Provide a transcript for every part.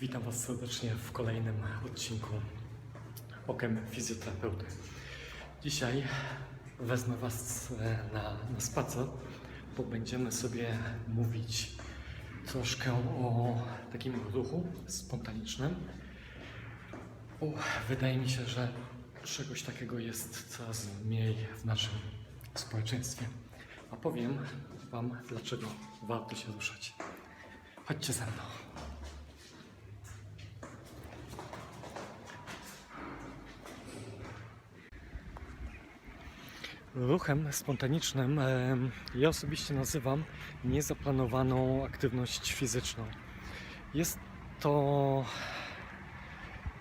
Witam Was serdecznie w kolejnym odcinku Okiem Fizjoterapeuty. Dzisiaj wezmę Was e, na, na spacer, bo będziemy sobie mówić troszkę o takim ruchu spontanicznym. Bo wydaje mi się, że czegoś takiego jest coraz mniej w naszym społeczeństwie. A powiem Wam, dlaczego warto się ruszać. Chodźcie ze mną. Ruchem spontanicznym em, ja osobiście nazywam niezaplanowaną aktywność fizyczną. Jest to,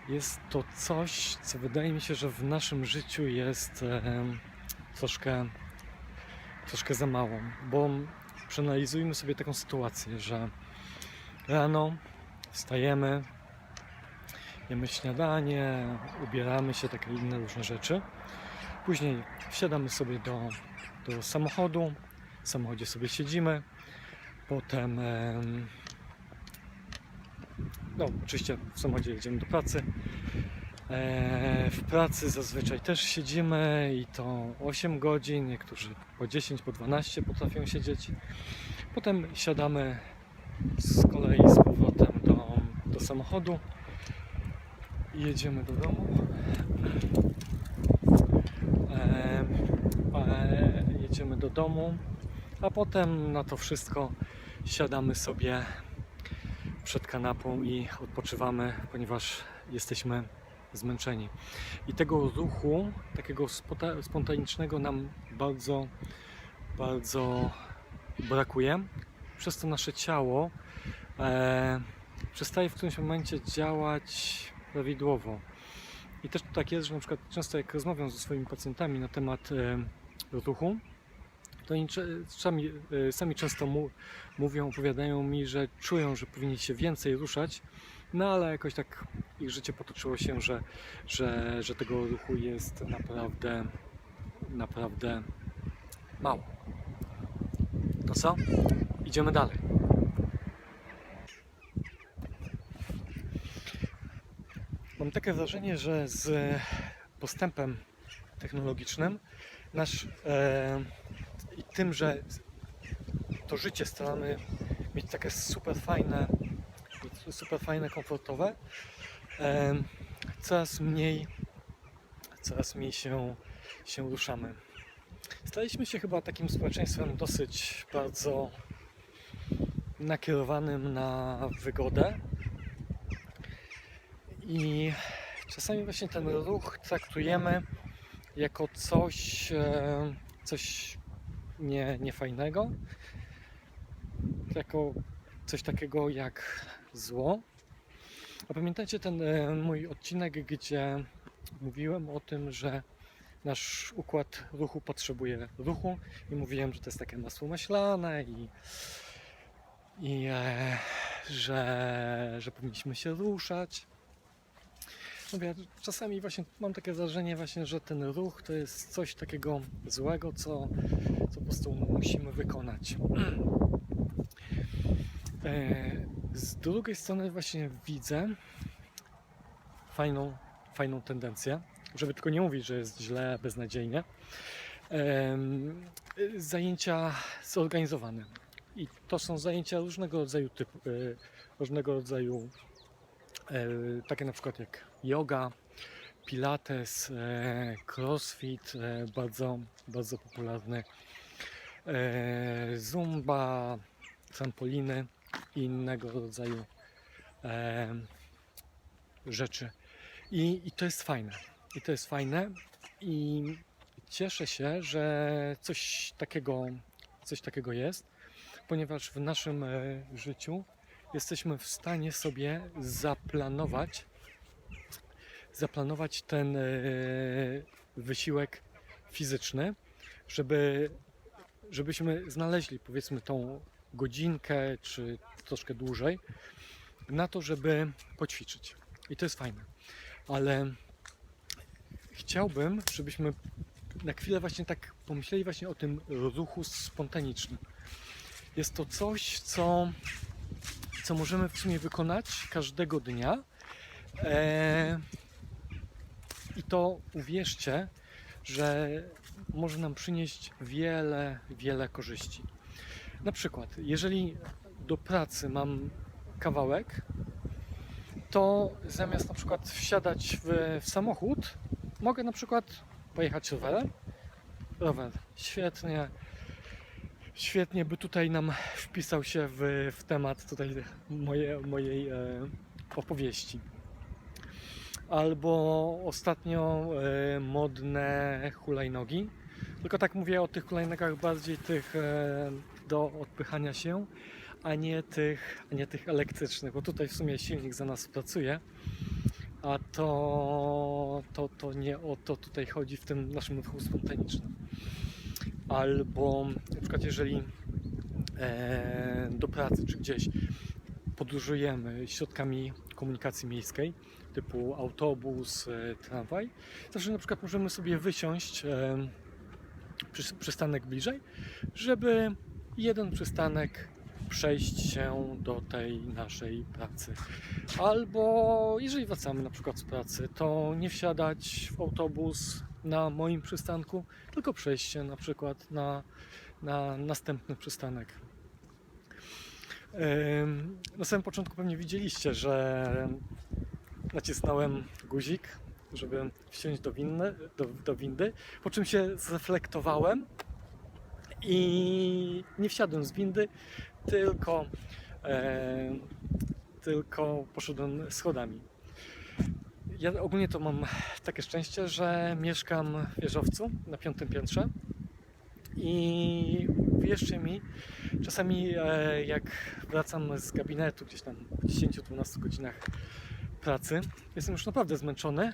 jest to coś, co wydaje mi się, że w naszym życiu jest em, troszkę, troszkę za mało, bo przeanalizujmy sobie taką sytuację, że rano wstajemy, jemy śniadanie, ubieramy się, takie inne różne rzeczy. Później wsiadamy sobie do, do samochodu, w samochodzie sobie siedzimy, potem em, no oczywiście w samochodzie jedziemy do pracy. E, w pracy zazwyczaj też siedzimy i to 8 godzin, niektórzy po 10, po 12 potrafią siedzieć. Potem siadamy z kolei z powrotem do, do samochodu i jedziemy do domu. E, e, jedziemy do domu, a potem na to wszystko siadamy sobie przed kanapą i odpoczywamy, ponieważ jesteśmy zmęczeni. I tego ruchu, takiego spontanicznego nam bardzo, bardzo brakuje. Przez to nasze ciało e, przestaje w którymś momencie działać prawidłowo. I też tak jest, że na przykład często jak rozmawiam ze swoimi pacjentami na temat e, ruchu, to oni sami, e, sami często mu, mówią, opowiadają mi, że czują, że powinni się więcej ruszać, no ale jakoś tak ich życie potoczyło się, że, że, że tego ruchu jest naprawdę, naprawdę mało. To co? Idziemy dalej. Mam takie wrażenie, że z postępem technologicznym nasz e, tym, że to życie staramy mieć takie super fajne, super fajne, komfortowe, e, coraz mniej, coraz mniej się, się ruszamy. Staliśmy się chyba takim społeczeństwem dosyć bardzo nakierowanym na wygodę, i czasami właśnie ten ruch traktujemy jako coś, e, coś nie, niefajnego, jako coś takiego jak zło. A pamiętacie ten e, mój odcinek, gdzie mówiłem o tym, że nasz układ ruchu potrzebuje ruchu i mówiłem, że to jest takie masło maślane i, i e, że, że powinniśmy się ruszać. Mówię, czasami właśnie mam takie wrażenie właśnie, że ten ruch to jest coś takiego złego, co, co po prostu musimy wykonać. E, Z drugiej strony właśnie widzę fajną, fajną tendencję, żeby tylko nie mówić, że jest źle, beznadziejnie. Zajęcia zorganizowane. I to są zajęcia różnego rodzaju typu, e, różnego rodzaju takie na przykład jak yoga, pilates, e, crossfit, e, bardzo, bardzo popularny, e, zumba, trampoliny i innego rodzaju e, rzeczy. I, I to jest fajne. I to jest fajne i cieszę się, że coś takiego, coś takiego jest, ponieważ w naszym e, życiu jesteśmy w stanie sobie zaplanować zaplanować ten e, wysiłek fizyczny, żeby, żebyśmy znaleźli powiedzmy tą godzinkę czy troszkę dłużej na to, żeby poćwiczyć. I to jest fajne. Ale chciałbym, żebyśmy na chwilę właśnie tak pomyśleli właśnie o tym ruchu spontanicznym. Jest to coś, co co możemy w sumie wykonać każdego dnia. E, I to uwierzcie, że może nam przynieść wiele, wiele korzyści. Na przykład, jeżeli do pracy mam kawałek, to zamiast na przykład wsiadać w, w samochód, mogę na przykład pojechać rowerem. Rower świetnie, świetnie by tutaj nam wpisał się w, w temat tutaj moje, mojej e, opowieści. Albo ostatnio e, modne hulajnogi. Tylko tak mówię o tych hulajnogach bardziej tych e, do odpychania się, a nie tych, a nie tych elektrycznych, bo tutaj w sumie silnik za nas pracuje. A to, to, to nie o to tutaj chodzi w tym naszym ruchu spontanicznym. Albo na przykład jeżeli e, do pracy czy gdzieś podróżujemy środkami komunikacji miejskiej, typu autobus, e, tramwaj, zawsze na przykład możemy sobie wysiąść e, przy, przystanek bliżej, żeby jeden przystanek przejść się do tej naszej pracy. Albo jeżeli wracamy na przykład z pracy, to nie wsiadać w autobus na moim przystanku, tylko przejść się na przykład na, na następny przystanek. Na samym początku pewnie widzieliście, że nacisnąłem guzik, żeby wsiąść do, winny, do, do windy, po czym się zreflektowałem i nie wsiadłem z windy, tylko, e, tylko poszedłem schodami. Ja ogólnie to mam takie szczęście, że mieszkam w wieżowcu na piątym piętrze. I wierzcie mi, czasami e, jak wracam z gabinetu gdzieś tam po 10-12 godzinach pracy, jestem już naprawdę zmęczony,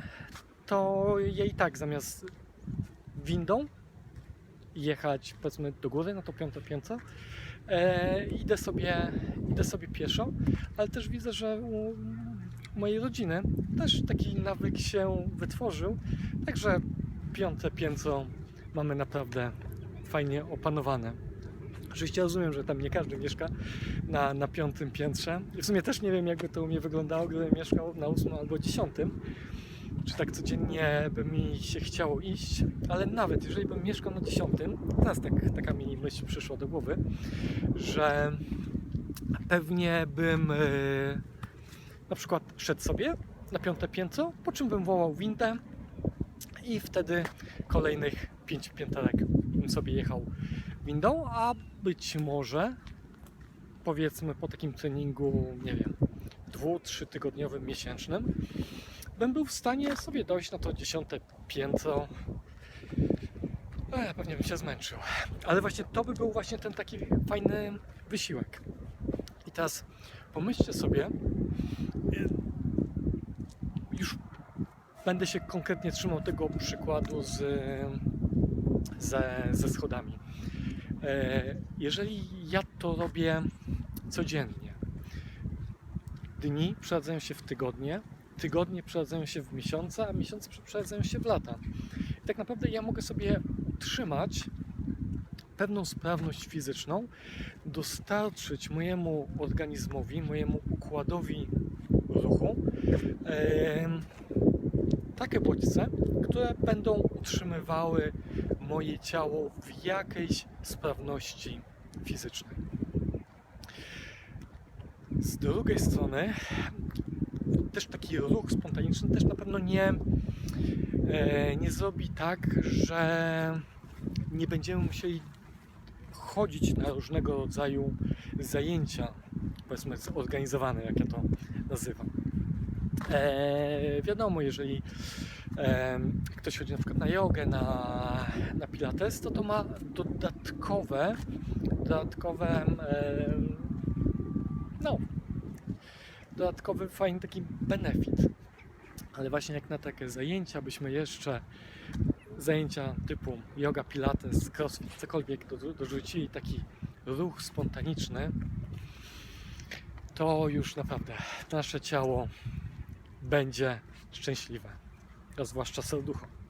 to ja i tak zamiast windą jechać powiedzmy do góry na to piąte piętro, e, idę, sobie, idę sobie pieszo, ale też widzę, że mojej rodziny też taki nawyk się wytworzył, także piąte piętro mamy naprawdę fajnie opanowane. Oczywiście rozumiem, że tam nie każdy mieszka na, na piątym piętrze. I w sumie też nie wiem, jakby to u mnie wyglądało, gdybym mieszkał na ósmym albo dziesiątym. Czy tak codziennie by mi się chciało iść, ale nawet jeżeli bym mieszkał na dziesiątym, teraz tak, taka mi myśl przyszła do głowy, że pewnie bym e, na przykład szedł sobie na piąte piętro, po czym bym wołał windę i wtedy kolejnych pięć pięterek bym sobie jechał windą, a być może powiedzmy po takim treningu, nie wiem, dwu, trzy tygodniowym, miesięcznym, bym był w stanie sobie dojść na to dziesiąte piętro. E, pewnie bym się zmęczył. Ale właśnie to by był właśnie ten taki fajny wysiłek. I teraz pomyślcie sobie, już będę się konkretnie trzymał tego przykładu z, ze, ze schodami. E, Jeżeli ja to robię codziennie, dni przeradzają się w tygodnie, tygodnie przeradzają się w miesiące, a miesiące przeradzają się w lata. I tak naprawdę ja mogę sobie utrzymać pewną sprawność fizyczną, dostarczyć mojemu organizmowi, mojemu układowi ruchu takie bodźce, które będą utrzymywały moje ciało w jakiejś sprawności fizycznej. Z drugiej strony, też taki ruch spontaniczny też na pewno nie, e, nie zrobi tak, że nie będziemy musieli chodzić na różnego rodzaju zajęcia, powiedzmy zorganizowane, jak ja to nazywam. E, wiadomo, jeżeli e, ktoś chodzi na przykład na jogę, na, na pilates, to to ma dodatkowe, dodatkowe e, no, dodatkowy fajny taki benefit. Ale właśnie jak na takie zajęcia byśmy jeszcze zajęcia typu yoga, pilates, crossfit, cokolwiek do- dorzucili taki ruch spontaniczny, to już naprawdę nasze ciało będzie szczęśliwe, a zwłaszcza serducho.